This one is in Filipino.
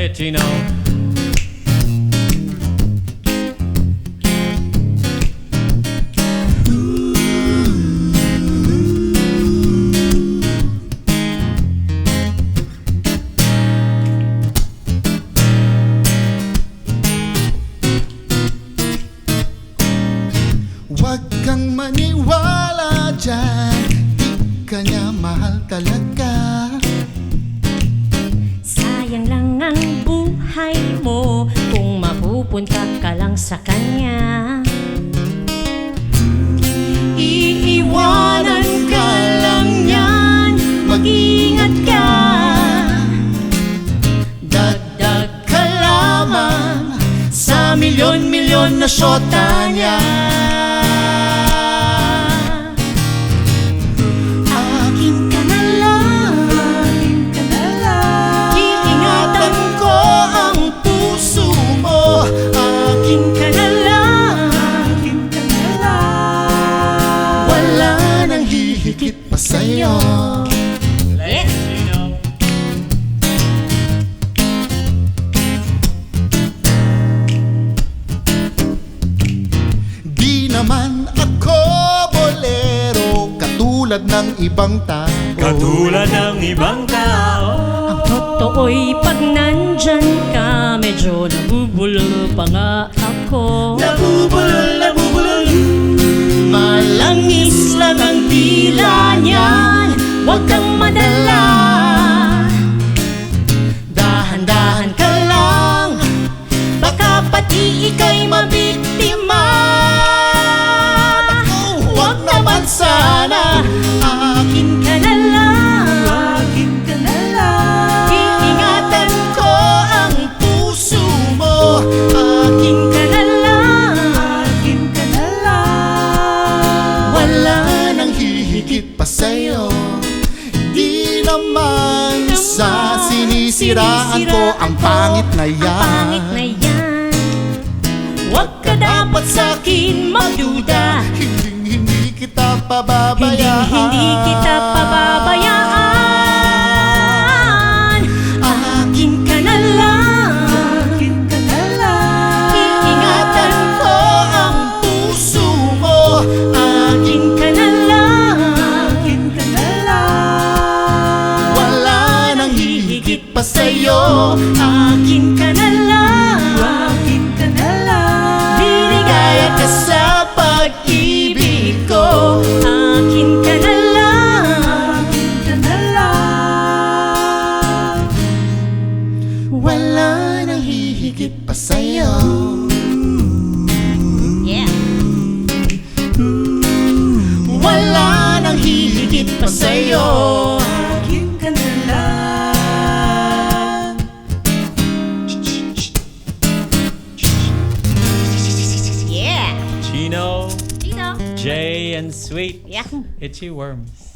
Play it, Gino. Huwag kang maniwala dyan Di ka niya mahal talaga buhay mo. Kung mapupunta ka lang sa kanya. Iiwanan ka lang yan. Mag-ingat ka. Dagdag ka lamang Sa milyon-milyon na syota niya Gino. Di naman ako bolero Katulad ng ibang tao Katulad ng ibang tao. Ang totoo'y pag nandyan ka Medyo nabubulol pa nga ako Nabubulol, nabubulol Malangis lang ang tila Huwag kang madala Naman sa sinisiraan ko Ang pangit na yan. Huwag ka dapat sa'kin magduda. Hindi, hindi kita Hindi, pababayaan hindi kita pababayaan Akin ka na lang. Akin ka na lang. Ka sa pag-ibig ko. Akin ka na lang. Akin ka na lang. Wala nang hihigit pa sa'yo. Yeah. Wala nang hihigit pa sa'yo Yeah Gino, Jay, and Sweet. Yeah Itchy Worms.